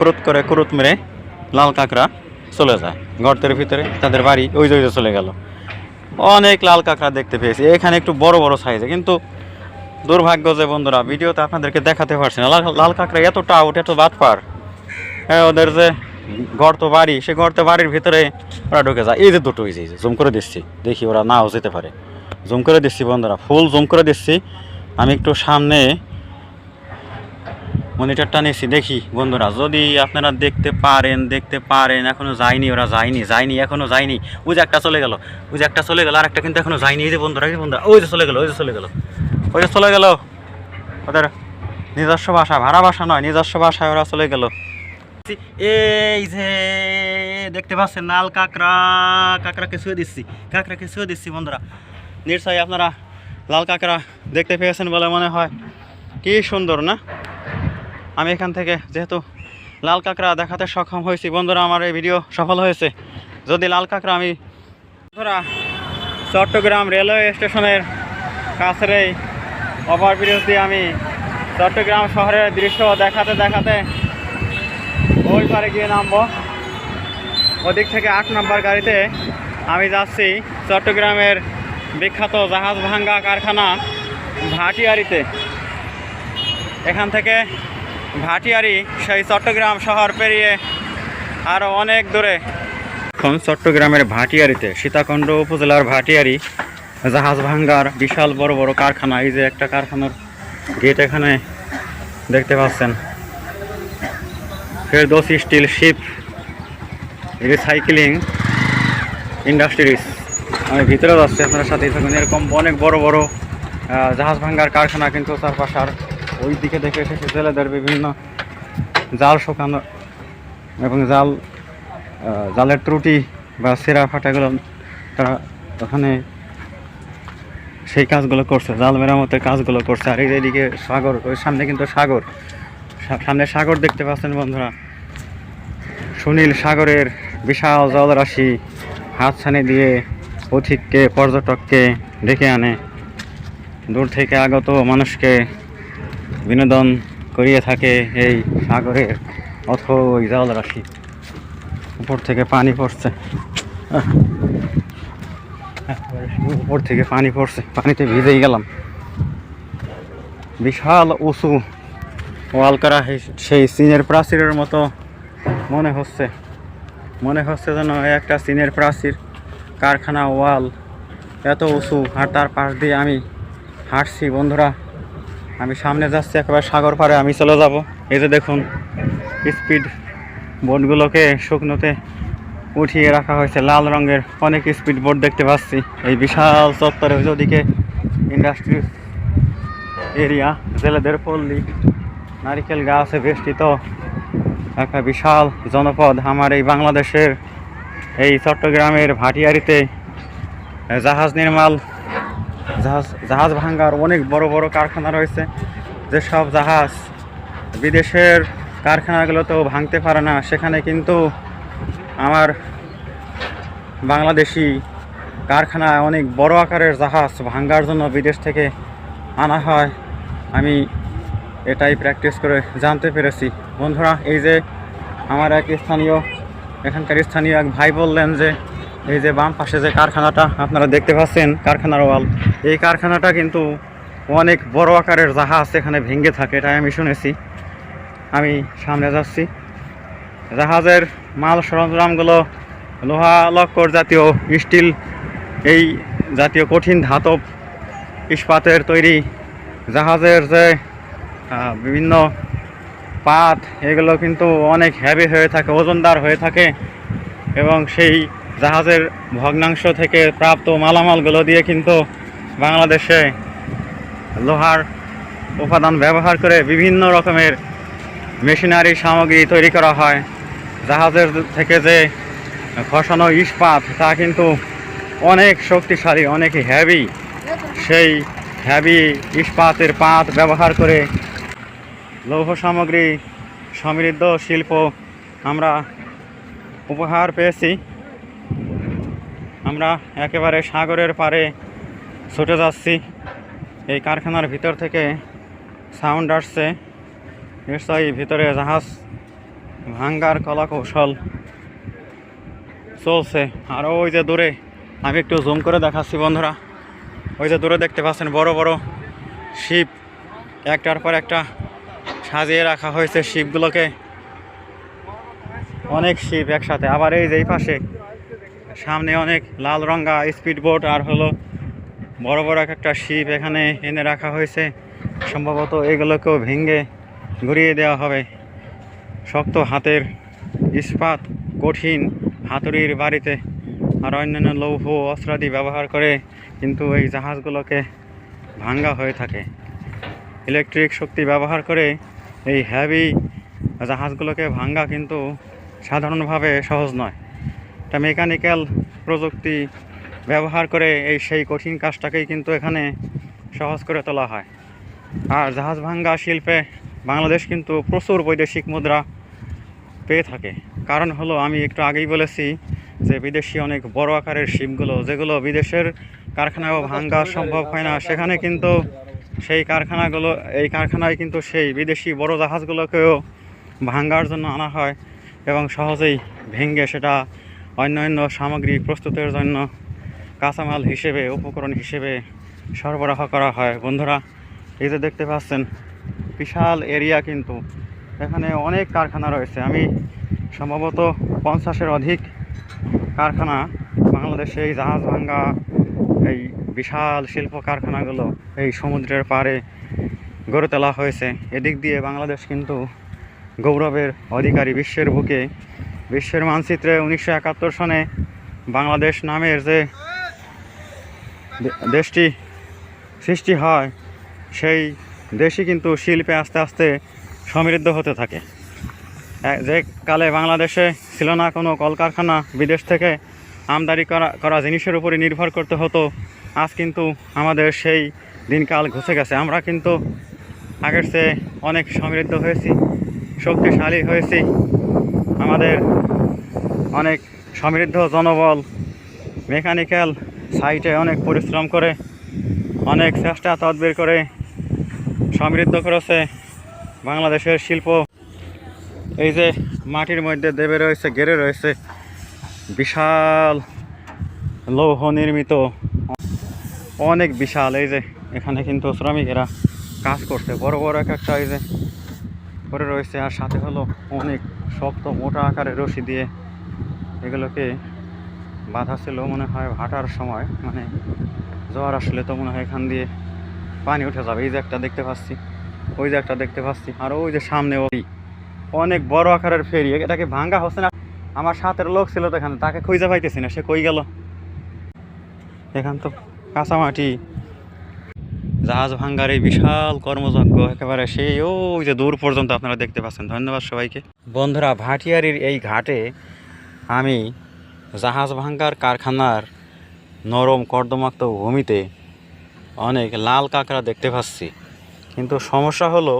কুরুত করে কুরুত মেরে লাল কাঁকড়া চলে যায়। গর্তের ভিতরে তাদের বাড়ি ওই যে চলে গেল। অনেক লাল কাঁকড়া দেখতে পেয়েছি। এখানে একটু বড় বড় সাইজে কিন্তু দুর্ভাগ্য যে বন্ধুরা, ভিডিওতে আপনাদেরকে দেখাতে পারছি না। লাল কাঁকড়া এত টাউট এত বাটপার হ্যাঁ ওদের যে গর্ত বাড়ি, সে গর্ত বাড়ির ভিতরে ওরা ঢুকে যায়। এই যে দুটো, এই যে জুম করে দিচ্ছি। দেখি ওরা নাও যেতে পারে। জুম করে দিচ্ছি বন্ধুরা ফুল জুম করে দিচ্ছি। আমি একটু সামনে মনিটরটা নিয়েছি দেখি। বন্ধুরা, যদি আপনারা দেখতে পারেন দেখতে পারেন, এখনও যায়নি, ওরা যায়নি যায়নি, এখনও যায়নি। ওই যে একটা চলে গেল, ওই যে একটা চলে গেল, আর একটা কিন্তু এখনও যায়নি। এই যে বন্ধুরা, এই বন্ধুরা, ওই যে চলে গেল, ওই যে চলে গেল, ওই যে চলে গেল। ওদের নিজস্ব ভাষা, ভাড়া ভাষা নয়, নিজস্ব ভাষায় ওরা চলে গেল। এই যে, দেখতে পাচ্ছেন, লাল কাঁকড়া কাঁকড়াকে শুয়ে দিচ্ছি কাঁকড়াকে শুয়ে দিচ্ছি, বন্ধুরা। নিশ্চয়ই আপনারা লাল কাঁকড়া দেখতে পেয়েছেন বলে মনে হয়। কি সুন্দর, না? আমি এখান থেকে যেহেতু লাল কাঁকড়া দেখাতে সক্ষম হয়েছি, বন্ধুরা, আমার এই ভিডিও সফল হয়েছে। যদি লাল কাঁকড়া আমি বন্ধুরা, চট্টগ্রাম রেলওয়ে স্টেশনের কাছের এই ওভারব্রিজ দিয়ে আমি চট্টগ্রাম শহরের দৃশ্য দেখাতে দেখাতে ওই পারে গিয়ে নামবো। ওদিক থেকে আট নম্বর গাড়িতে আমি যাচ্ছি চট্টগ্রামের বিখ্যাত জাহাজ ভাঙ্গা কারখানা ভাটিয়ারিতে। এখান থেকে ভাটিয়ারি সেই চট্টগ্রাম শহর পেরিয়ে আরও অনেক দূরে। এখন চট্টগ্রামের ভাটিয়ারিতে, সীতাকুণ্ড উপজেলার ভাটিয়ারি, জাহাজ ভাঙ্গার বিশাল বড় বড় কারখানা, এই যে একটা কারখানার গেট এখানে দেখতে পাচ্ছেন। Ferdous steel ship recycling industries. আমি ভিতরে যাচ্ছি, আপনার সাথে থাকুন। এরকম অনেক বড় বড় জাহাজ ভাঙ্গার কারখানা, কিন্তু চারপাশে আর ওই দিকে দেখে এসেছে জেলেদের বিভিন্ন জাল শুকানো এবং জাল জালের ত্রুটি বা সেরা ফাটাগুলো তারা ওখানে সেই কাজগুলো করছে, জাল মেরামতের কাজগুলো করছে। আর এই যে এদিকে সাগর, ওই সামনে কিন্তু সাগর। সামনে সাগর দেখতে পাচ্ছেন বন্ধুরা। সুনীল সাগরের বিশাল জলরাশি হাতছানি দিয়ে পথিককে, পর্যটককে ডেকে আনে। দূর থেকে আগত মানুষকে বিনোদন করিয়ে থাকে এই সাগরের অথই জলরাশি। উপর থেকে পানি পড়ছে। উপর থেকে পানি পড়ছে। পানিতে ভিজেই গেলাম। বিশাল উঁচু ওয়াল করা সেই- সেই চীনের প্রাচীরের মতো মনে হচ্ছে। মনে হচ্ছে যেন একটা চীনের প্রাচীর কারখানা ওয়াল। এত উঁচু। আর তার পাশ দিয়ে আমি হাঁটছি। বন্ধুরা আমি সামনে যাচ্ছি, একেবারে সাগর পাড়ে আমি চলে যাব। এই যে দেখুন স্পিড বোটগুলোকে শুকনোতে উঠিয়ে রাখা হয়েছে। লাল রঙের অনেক স্পিড বোট দেখতে পাচ্ছি। এই বিশাল চত্বরে ওদিকে ইন্ডাস্ট্রি এরিয়া জেলেদের পল্লী, নারিকেল গাছে বেষ্টিত একটা বিশাল জনপদ আমার এই বাংলাদেশের এই চট্টগ্রামের ভাটিয়ারিতে। জাহাজ নির্মাল জাহাজ জাহাজ ভাঙ্গার অনেক বড় বড় কারখানা রয়েছে যেসব জাহাজ বিদেশের কারখানাগুলোতেও ভাঙতে পারে না। সেখানে কিন্তু আমার বাংলাদেশি কারখানায় অনেক বড় আকারের জাহাজ ভাঙ্গার জন্য বিদেশ থেকে আনা হয়। আমি এটাই প্র্যাকটিস করে জানতে পেরেছি। বন্ধুরা, এই যে আমার এক স্থানীয়, এখানকার স্থানীয় এক ভাই বললেন যে, এই যে বাম পাশে যে কারখানাটা, আপনারা দেখতে পাচ্ছেন কারখানার ওয়াল। এই কারখানাটা কিন্তু অনেক বড় আকারের জাহাজ এখানে ভেঙে থাকে, এটাই আমি শুনেছি। আমি সামনে যাচ্ছি। জাহাজের মাল সরঞ্জামগুলো লোহা, লক্কর জাতীয় স্টিল, এই জাতীয় কঠিন ধাতব ইস্পাতের তৈরি জাহাজের যে বিভিন্ন পাত, এগুলো কিন্তু অনেক হ্যাভি হয়ে থাকে, ওজনদার হয়ে থাকে এবং সেই জাহাজের ভগ্নাংশ থেকে প্রাপ্ত মালামালগুলো দিয়ে কিন্তু বাংলাদেশে লোহার উপাদান ব্যবহার করে বিভিন্ন রকমের মেশিনারি সামগ্রী তৈরি করা হয়। জাহাজের থেকে যে খসানো ইস্পাত, তা কিন্তু অনেক শক্তিশালী, অনেক হ্যাভি সেই হ্যাভি ইস্পাতের পাত ব্যবহার করে লৌহ সামগ্রী, সমৃদ্ধ শিল্প আমরা উপহার পেয়েছি। আমরা একেবারে সাগরের পারে ছুটে যাচ্ছি। এই কারখানার ভিতর থেকে সাউন্ড আসছে। নিশ্চয়ই ভিতরে জাহাজ, ভাঙ্গার কলা কৌশল চলছে। আর ওই যে দূরে, আমি একটু জুম করে দেখাচ্ছি বন্ধুরা। ওই যে দূরে দেখতে পাচ্ছেন, বড় বড় শিপ। একটার পর একটা সাজিয়ে রাখা হয়েছে শিপগুলোকে। অনেক শিপ একসাথে। আবার এই যে পাশে, সামনে অনেক লাল রঙা স্পিড বোট আর হলো বড় বড় এক একটা শিপ এখানে এনে রাখা হয়েছে। সম্ভবত এগুলোকেও ভেঙে ঘুরিয়ে দেওয়া হবে। শক্ত হাতের ইস্পাত কঠিন হাতুড়ির বাড়িতে আর অন্যান্য লৌহ অস্ত্রাদি ব্যবহার করে কিন্তু এই জাহাজগুলোকে ভাঙ্গা হয়ে থাকে। ইলেকট্রিক শক্তি ব্যবহার করে এই হ্যাভি জাহাজগুলোকে ভাঙ্গা কিন্তু সাধারণভাবে সহজ নয়। এটা মেকানিক্যাল প্রযুক্তি ব্যবহার করে এই সেই কঠিন কাজটাকেই কিন্তু এখানে সহজ করে তোলা হয়। আর জাহাজ ভাঙ্গা শিল্পে বাংলাদেশ কিন্তু প্রচুর বৈদেশিক মুদ্রা পেয়ে থাকে। কারণ হলো, আমি একটু আগেই বলেছি যে বিদেশি অনেক বড় আকারের শিপগুলো, যেগুলো বিদেশের কারখানায় ভাঙ্গা সম্ভব হয় না, সেখানে কিন্তু সেই কারখানাগুলো, এই কারখানায় কিন্তু সেই বিদেশি বড় জাহাজগুলোকেও ভাঙ্গার জন্য আনা হয় এবং সহজেই ভেঙে সেটা অন্যান্য সামগ্রী প্রস্তুতের জন্য কাঁচামাল হিসেবে, উপকরণ হিসেবে সরবরাহ করা হয়। বন্ধুরা, এই যে দেখতে পাচ্ছেন, বিশাল এরিয়া কিন্তু। এখানে অনেক কারখানা রয়েছে। আমি সম্ভবত পঞ্চাশের অধিক কারখানা বাংলাদেশে এই জাহাজ ভাঙ্গা, এই বিশাল শিল্প কারখানাগুলো এই সমুদ্রের পাড়ে গড়ে তোলা হয়েছে। এদিক দিয়ে বাংলাদেশ কিন্তু গৌরবের অধিকারী বিশ্বের বুকে। বিশ্বের মানচিত্রে উনিশশো একাত্তর সনে বাংলাদেশ নামের যে দেশটি সৃষ্টি হয়, সেই দেশই কিন্তু শিল্পে আস্তে আস্তে সমৃদ্ধ হতে থাকে। যে কালে বাংলাদেশে ছিল না কোনো কলকারখানা, বিদেশ থেকে আমদানি করা করা জিনিসের উপরে নির্ভর করতে হতো, আজ কিন্তু আমাদের সেই দিনকাল ঘুষে গেছে। আমরা কিন্তু আগের চেয়ে অনেক সমৃদ্ধ হয়েছি, শক্তিশালী হয়েছি। আমাদের অনেক সমৃদ্ধ জনবল, মেকানিক্যাল সাইটে অনেক পরিশ্রম করে, অনেক চেষ্টা তদবির করে সমৃদ্ধ করেছে বাংলাদেশের শিল্প। এই যে মাটির মধ্যে দেবে রয়েছে, গেড়ে রয়েছে বিশাল লৌহ নির্মিত। অনেক বিশাল, এই যে এখানে কিন্তু শ্রমিকেরা কাজ করছে। বড় বড় এক একটা এই যে করে রয়েছে, আর সাথে হলো অনেক শক্ত মোটা আকারের রশি দিয়ে এগুলোকে বাধা ছিল মনে হয় ভাটার সময় মানে জ্বর আসলে তো মনে হয় এখান দিয়ে পানি উঠে যাবে। এই যে একটা দেখতে পাচ্ছি, ওই যে একটা দেখতে পাচ্ছি, আর ওই যে সামনে ওই অনেক বড় আকারের ফেরি, এটাকে ভাঙ্গা হচ্ছে না। আমার সাথের লোক ছিল তো এখানে, তাকে খুঁজে পাইতেছি না, সে কই গেল? এখান তো কাঁচামাটি। জাহাজ ভাঙ্গার এই বিশাল কর্মযজ্ঞ, একেবারে সেই ওই যে দূর পর্যন্ত আপনারা দেখতে পাচ্ছেন। ধন্যবাদ সবাইকে। বন্ধুরা, ভাটিয়ারির এই ঘাটে আমি জাহাজ ভাঙ্গার কারখানার নরম কর্দমাক্ত ভূমিতে অনেক লাল কাঁকড়া দেখতে পাচ্ছি। কিন্তু সমস্যা হলো,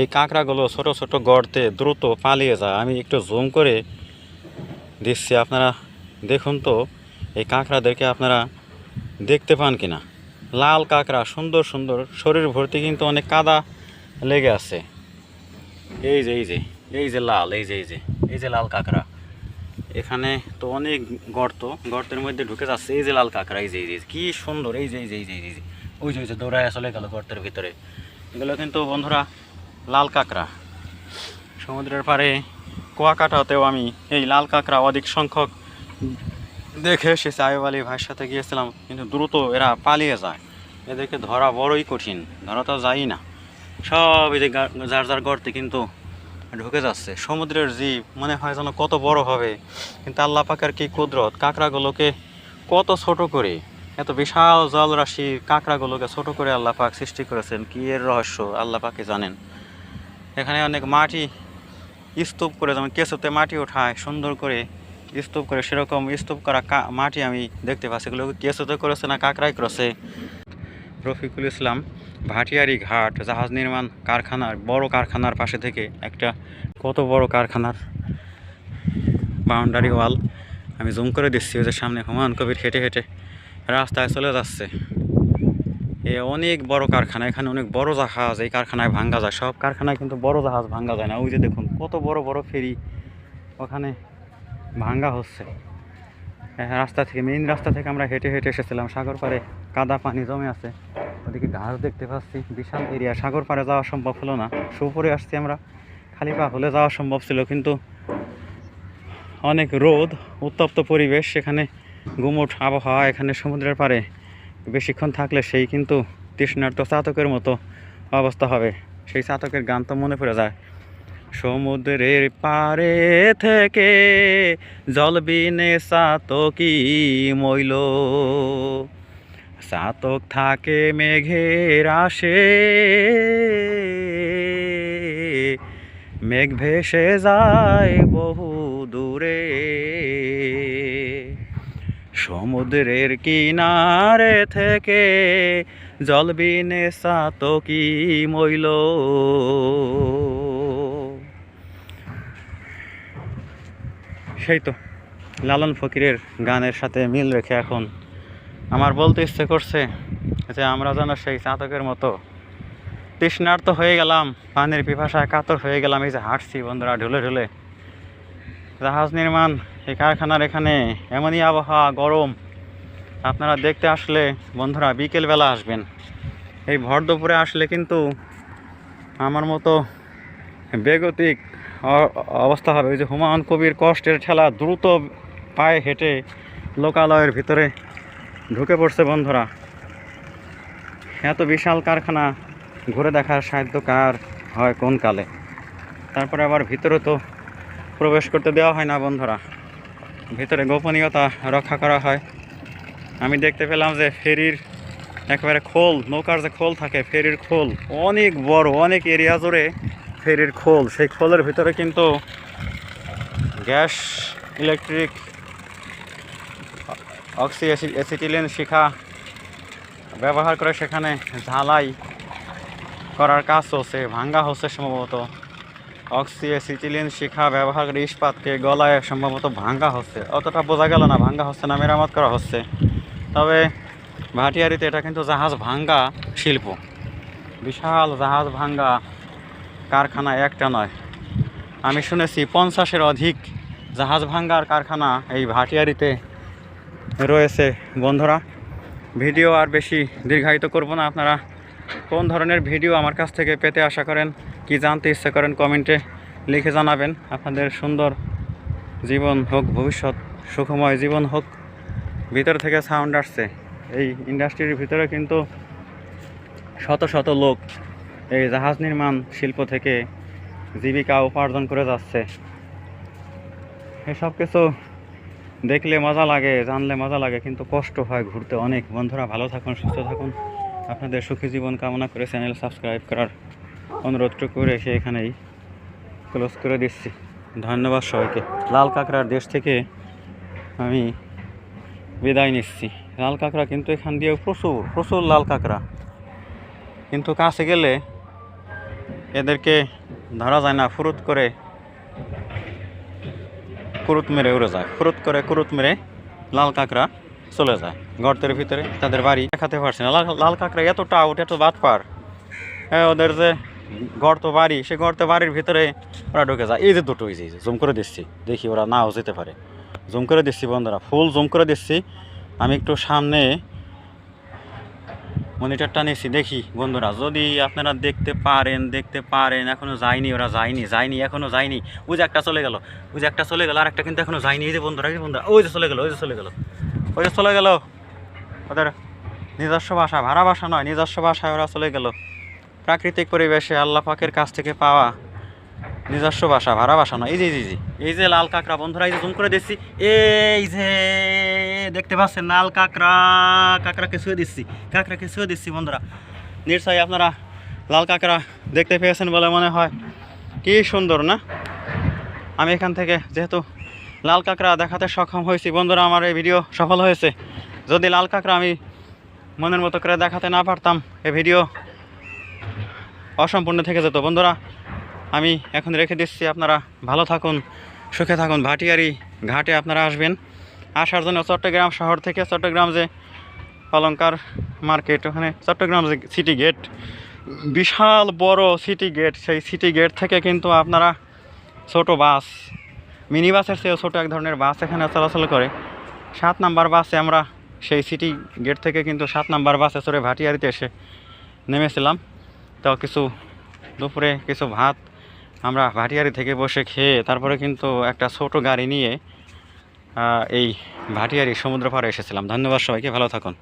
এই কাঁকড়াগুলো ছোট ছোট গর্তে দ্রুত পালিয়ে যায়। আমি একটু জুম করে দিচ্ছি, আপনারা দেখুন তো, এই কাঁকড়াদেরকে আপনারা দেখতে পান কিনা? লাল কাঁকড়া, সুন্দর সুন্দর, শরীর ভর্তি কিন্তু অনেক কাদা লেগে আছে। এই যে এই যে এই যে লাল, এই যে এই যে এই যে লাল কাঁকড়া। এখানে তো অনেক গর্ত, গর্তের মধ্যে ঢুকে যাচ্ছে। এই যে লাল কাঁকড়া, এই যে এই যে কি সুন্দর, এই যে এই যে এই যে এই যে, ওই যে ওই যে, দৌড়ায় চলে গেল গর্তের ভিতরে। এগুলো কিন্তু বন্ধুরা লাল কাঁকড়া। সমুদ্রের পাড়ে কুয়াকাটাতেও আমি এই লাল কাঁকড়া অধিক সংখ্যক দেখে এসেছি। আয়ুব আলী ভাইয়ের সাথে গিয়েছিলাম, কিন্তু দ্রুত এরা পালিয়ে যায়। এদেরকে ধরা বড়ই কঠিন, ধরা তো যায়ই না। সব এই যে যার যার গর্তে কিন্তু ঢুকে যাচ্ছে। সমুদ্রের জীব মনে হয় যেন কত বড় হবে। কিন্তু আল্লাহ পাকের কি কুদরত? কাঁকড়াগুলোকে কত ছোট করে? এত বিশাল জলরাশি কাঁকড়াগুলোকে ছোট করে আল্লাহ পাক সৃষ্টি করেছেন। কি এর রহস্য? আল্লাহ পাকে জানেন। এখানে অনেক মাটি স্তূপ করে, যেমন কেঁচোতে মাটি ওঠায়, সুন্দর করে স্তূপ করে, সেরকম স্তূপ করা মাটি আমি দেখতে পাচ্ছি। এগুলো কেঁচোতে করেছে না কাঁকড়াই করেছে? রফিকুল ইসলাম ভাটিয়ারি ঘাট, জাহাজ নির্মাণ কারখানার, বড় কারখানার পাশে থেকে একটা কত বড় কারখানার বাউন্ডারি ওয়াল আমি জুম করে দিচ্ছি ওদের সামনে হুমায়ুন কবির হেঁটে হেঁটে রাস্তায় চলে যাচ্ছে। এ অনেক বড় কারখানা, এখানে অনেক বড় জাহাজ, এই কারখানায় ভাঙ্গা যায়। সব কারখানায় কিন্তু বড় জাহাজ ভাঙ্গা যায় না। ওই যে দেখুন, কত বড় বড় ফেরি ওখানে ভাঙ্গা হচ্ছে। রাস্তা থেকে মেইন রাস্তা থেকে আমরা হেঁটে হেঁটে এসেছিলাম। সাগর পাড়ে কাদা পানি জমে আছে। ওদিকে ঘাস দেখতে পাচ্ছি, বিশাল এরিয়া সাগর পাড়ে যাওয়া সম্ভব হলো না। সুপুরে আসছি আমরা। খালি পা হলে যাওয়া সম্ভব ছিল, কিন্তু অনেক রোদ, উত্তপ্ত পরিবেশ, সেখানে গুমোট আবহাওয়া, এখানে সমুদ্রের পাড়ে বেশিক্ষণ থাকলে সেই কিন্তু তৃষ্ণার্ত চাতকের মতো অবস্থা হবে। সেই চাতকের গান তো মনে পড়ে যায়। সমুদ্রের পারে থেকে জল বিনে চাতকি মইল। সাতক থাকে মেঘের আসে, মেঘ ভেসে যায় বহু দূরে। সমুদ্রের কিনারে থেকে জল বিনে চাতকি মইল। সেই তো, লালন ফকিরের গানের সাথে মিল রেখে এখন আমার বলতে ইচ্ছে করছে যে আমরা যেন সেই চাতকের মতো তৃষ্ণার্ত হয়ে গেলাম, পানির পিপাসায় কাতর হয়ে গেলাম, এই যে হাঁটছি বন্ধুরা ঢুলে ঢুলে। জাহাজ নির্মাণ, এই কারখানার এখানে এমনই আবহাওয়া, গরম। আপনারা দেখতে আসলে বন্ধুরা বিকেলবেলা আসবেন। এই ভর দুপুরে আসলে কিন্তু আমার মতো বেগতিক অবস্থা হবে। ওই যে হুমায়ুন কবির কষ্টের ঠেলা দ্রুত পায়ে হেঁটে লোকালয়ের ভিতরে ঢুকে পড়ছে বন্ধুরা। এত বিশাল কারখানা, ঘুরে দেখার সাধ্য কার হয় কোন কালে? তারপরে আবার ভিতরে তো প্রবেশ করতে দেওয়া হয় না বন্ধুরা। ভিতরে গোপনীয়তা রক্ষা করা হয়। আমি দেখতে পেলাম যে ফেরির একেবারে খোল, নৌকার যে খোল থাকে, ফেরির খোল অনেক বড়, অনেক এরিয়া জুড়ে ফেরির খোল, সেই খোলের ভিতরে কিন্তু গ্যাস, ইলেকট্রিক, অক্সি অ্যাসিটিলিন শিখা ব্যবহার করে সেখানে ঝালাই করার কাজ হচ্ছে ভাঙ্গা হচ্ছে সম্ভবত। অক্সি, অ্যাসিটিলিন শিখা ব্যবহার করে ইস্পাতকে গলায় সম্ভবত ভাঙ্গা হচ্ছে। অতটা বোঝা গেল না, ভাঙ্গা হচ্ছে না, মেরামত করা হচ্ছে। তবে ভাটিয়ারিতে এটা কিন্তু জাহাজ ভাঙ্গা শিল্প। বিশাল জাহাজ ভাঙ্গা কারখানা একটা নয়। আমি শুনেছি পঞ্চাশের অধিক জাহাজ ভাঙ্গার কারখানা এই ভাটিয়ারিতে রয়েছে। বন্ধুরা, ভিডিও আর বেশি দীর্ঘায়িত করব না। আপনারা কোন ধরনের ভিডিও আমার কাছ থেকে পেতে আশা করেন, কি জানতে ইচ্ছে করেন কমেন্টে লিখে জানাবেন। আপনাদের সুন্দর জীবন হোক, ভবিষ্যৎ সুখময় জীবন হোক, ভিতর থেকে সাউন্ড আসছে। এই ইন্ডাস্ট্রির ভিতরে কিন্তু শত শত লোক এই জাহাজ নির্মাণ শিল্প থেকে জীবিকা উপার্জন করে যাচ্ছে। এসব কিছু দেখলে মজা লাগে, জানলে মজা লাগে, কিন্তু কষ্ট হয় ঘুরতে অনেক। বন্ধুরা, ভালো থাকুন, সুস্থ থাকুন। আপনাদের সুখী জীবন কামনা করে চ্যানেল সাবস্ক্রাইব করার অনুরোধটুকু রেখে এখানেই ক্লোজ করে দিচ্ছি। ধন্যবাদ সবাইকে। লাল কাঁকড়ার দেশ থেকে আমি বিদায় নিচ্ছি। লাল কাঁকড়া কিন্তু এখান দিয়ে প্রচুর প্রচুর লাল কাঁকড়া। কিন্তু কাছে গেলে এদেরকে ধরা যায় না, ফুরুত করে কুরুত মেরে উড়ে যায়। ফুরুত করে কুরুত মেরে লাল কাঁকড়া চলে যায় গর্তের ভিতরে, তাদের বাড়ি। দেখাতে পারছে না, লাল লাল কাঁকড়া এতটা আউট এত বাদ পার। হ্যাঁ ওদের যে গর্ত বাড়ি, সে গর্ত বাড়ির ভিতরে ওরা ঢুকে যায়। এই যে দুটো এই যে, জুম করে দিচ্ছি। দেখি ওরা নাও যেতে পারে। জুম করে দিচ্ছি, বন্ধুরা, ফুল জুম করে দিচ্ছি। আমি একটু সামনে মনিটরটা নিয়েছি দেখি। বন্ধুরা, যদি আপনারা দেখতে পারেন দেখতে পারেন এখনও যায়নি, ওরা যায়নি যায়নি এখনও যায়নি। ওই যে একটা চলে গেল, ওই যে একটা চলে গেল আর একটা কিন্তু এখনও যায়নি। এই যে বন্ধুরা, এই যে বন্ধুরা, ওই যে চলে গেল, ওই যে চলে গেল, ওই যে চলে গেল। ওদের নিজস্ব ভাষা, ভাড়া ভাষা নয়, নিজস্ব ভাষায় ওরা চলে গেল। প্রাকৃতিক পরিবেশে আল্লাহ পাকের কাছ থেকে পাওয়া নিজস্ব বাসা ভাড়া বাসা নয়। এই যে এই যে এই যে লাল কাঁকড়া, বন্ধুরা, এই যে জুম করে দিচ্ছি। এই যে, দেখতে পাচ্ছেন লাল কাঁকড়া কাঁকড়াকে শুয়ে দিচ্ছি কাঁকড়াকে শুয়ে দিচ্ছি, বন্ধুরা। নিশ্চয়ই আপনারা লাল কাঁকড়া দেখতে পেয়েছেন বলে মনে হয়। কি সুন্দর, না? আমি এখান থেকে যেহেতু লাল কাঁকড়া দেখাতে সক্ষম হয়েছি, বন্ধুরা, আমার এই ভিডিও সফল হয়েছে। যদি লাল কাঁকড়া আমি মনের মতো করে দেখাতে না পারতাম, এই ভিডিও অসম্পূর্ণ থেকে যেত। বন্ধুরা আমি এখন রেখে দিচ্ছি আপনারা ভালো থাকুন, সুখে থাকুন। ভাটিয়ারি ঘাটে আপনারা আসবেন। আসার জন্য চট্টগ্রাম শহর থেকে চট্টগ্রাম যে অলঙ্কার মার্কেট, ওখানে চট্টগ্রাম যে সিটি গেট বিশাল বড় সিটি গেট সেই সিটি গেট থেকে কিন্তু আপনারা ছোট বাস, মিনি বাসের চেয়েও ছোটো এক ধরনের বাস এখানে চলাচল করে। সাত নাম্বার বাসে আমরা সেই সিটি গেট থেকে কিন্তু সাত নাম্বার বাসে চড়ে ভাটিয়ারিতে এসে নেমেছিলাম। তো কিছু দুপুরে কিছু ভাত আমরা ভাটিয়ারি থেকে বসে খেয়ে তারপরে কিন্তু একটা ছোট গাড়ি নিয়ে এই ভাটিয়ারি সমুদ্র পাড়ে এসেছিলাম। ধন্যবাদ সবাইকে, ভালো থাকুন।